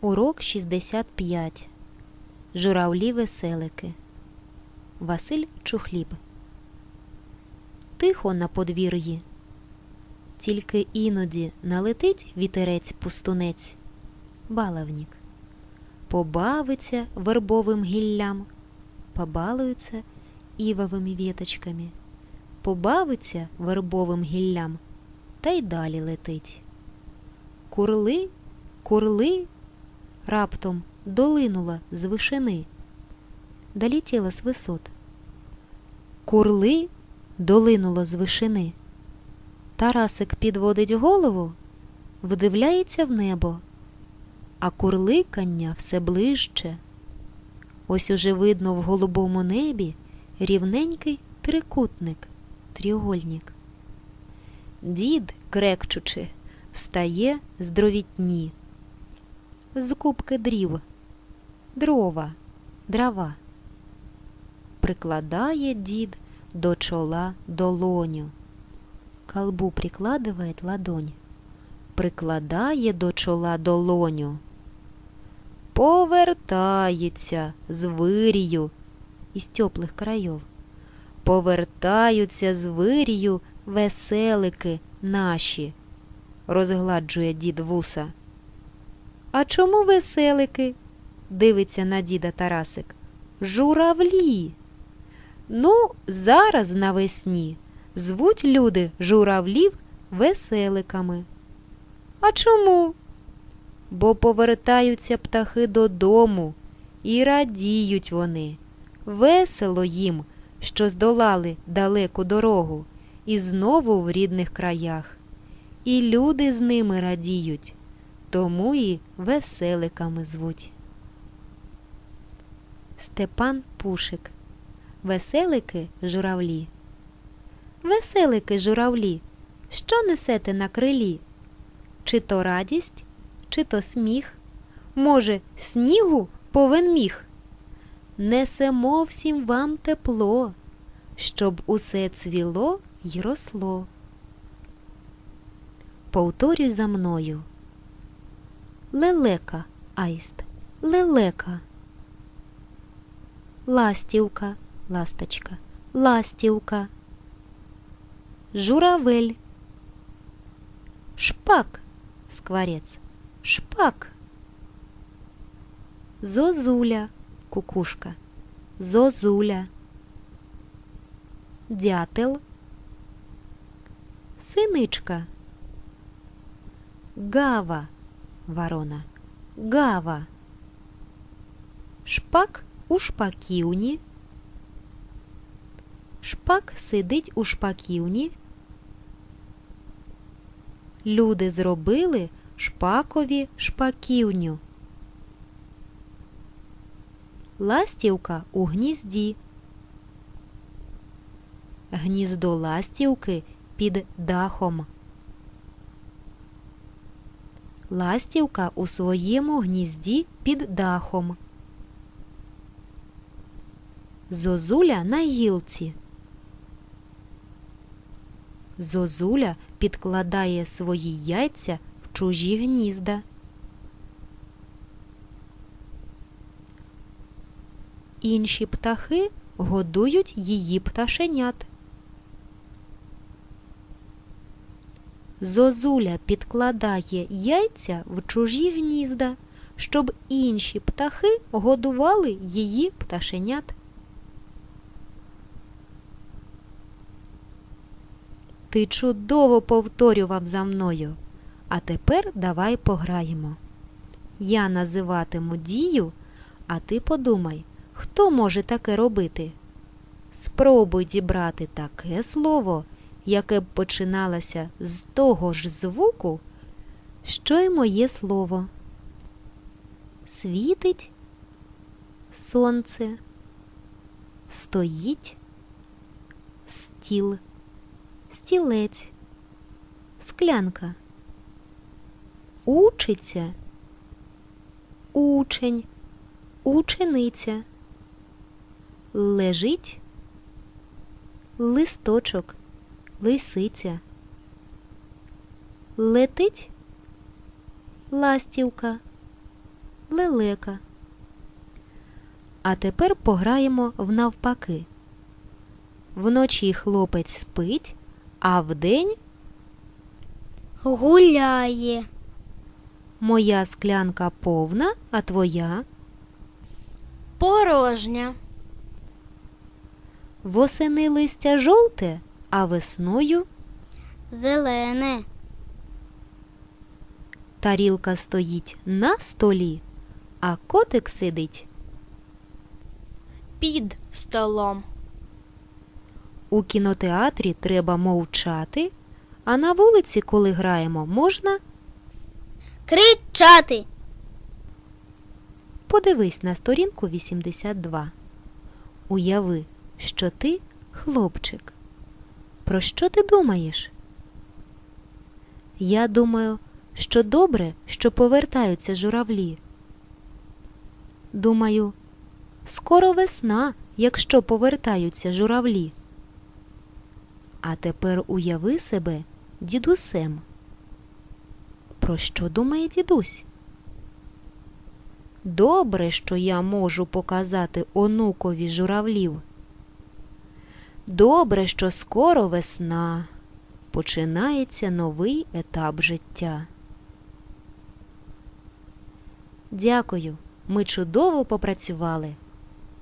Урок 65. Журавлі веселики. Василь Чухліб. Тихо на подвір'ї. Тільки іноді налетить вітерець пустунець. Балавнік. Побавиться вербовим гіллям. Побалується івовими віточками. Побавиться вербовим гіллям та й далі летить. Курли, курли, раптом долинула з вишини, долетіла з висот. Курли долинуло з вишини. Тарасик підводить голову, вдивляється в небо, а курликання все ближче. Ось уже видно в голубому небі рівненький трикутник, тріугольник. Дід, крекчучи, встає з дровітні, з кубки дрів, дрова, дрова. Прикладає дід до чола долоню. Колбу прикладывает ладонь. Прикладає до чола долоню. Повертається з вирію із теплих крайов. Повертаються з вирію веселики наші, розгладжує дід вуса. А чому веселики? дивиться на діда Тарасик. Журавлі. Ну, зараз навесні звуть люди журавлів веселиками. А чому? Бо повертаються птахи додому і радіють вони. Весело їм, що здолали далеку дорогу, і знову в рідних краях. І люди з ними радіють, тому і веселиками звуть. Степан Пушик. Веселики журавлі. Веселики журавлі, що несете на крилі? Чи то радість, чи то сміх? Може, снігу повен міг? Несемо всім вам тепло, щоб усе цвіло й росло. Повторюй за мною. Лелека, аїст, лелека. Ластівка, ласточка, ластівка. Журавель. Шпак, скворець, шпак. Зозуля, кукушка, зозуля. Дятел. Синичка. Гава, Ворона, гава. Шпак у шпаківні. Шпак сидить у шпаківні. Люди зробили шпакові шпаківню. Ластівка у гнізді. Гніздо ластівки під дахом. Ластівка у своєму гнізді під дахом. Зозуля на гілці. Зозуля підкладає свої яйця в чужі гнізда. Інші птахи годують її пташенят. Зозуля підкладає яйця в чужі гнізда, щоб інші птахи годували її пташенят. Ти чудово повторював за мною. А тепер давай пограємо. Я називатиму дію, а ти подумай, хто може таке робити? Спробуй дібрати таке слово, яке б починалося з того ж звуку, що й моє слово. Світить сонце, стоїть стіл стілець, склянка. Учиться, учень, учениця. Лежить листочок, лисиця. Летить ластівка, лелека. А тепер пограємо в навпаки. Вночі хлопець спить, а вдень Гуляє. моя склянка повна, а твоя Порожня. восени листя жовте, а весною Зелене. тарілка стоїть на столі, а котик сидить. Під столом. У кінотеатрі треба мовчати, а на вулиці, коли граємо, можна Кричати. Подивись на сторінку 82. Уяви, що ти хлопчик. Про що ти думаєш? Я думаю, що добре, що повертаються журавлі. Думаю, скоро весна, якщо повертаються журавлі. А тепер уяви себе дідусем. Про що думає дідусь? Добре, що я можу показати онукові журавлів. Добре, що скоро весна. Починається новий етап життя. Дякую. Ми чудово попрацювали.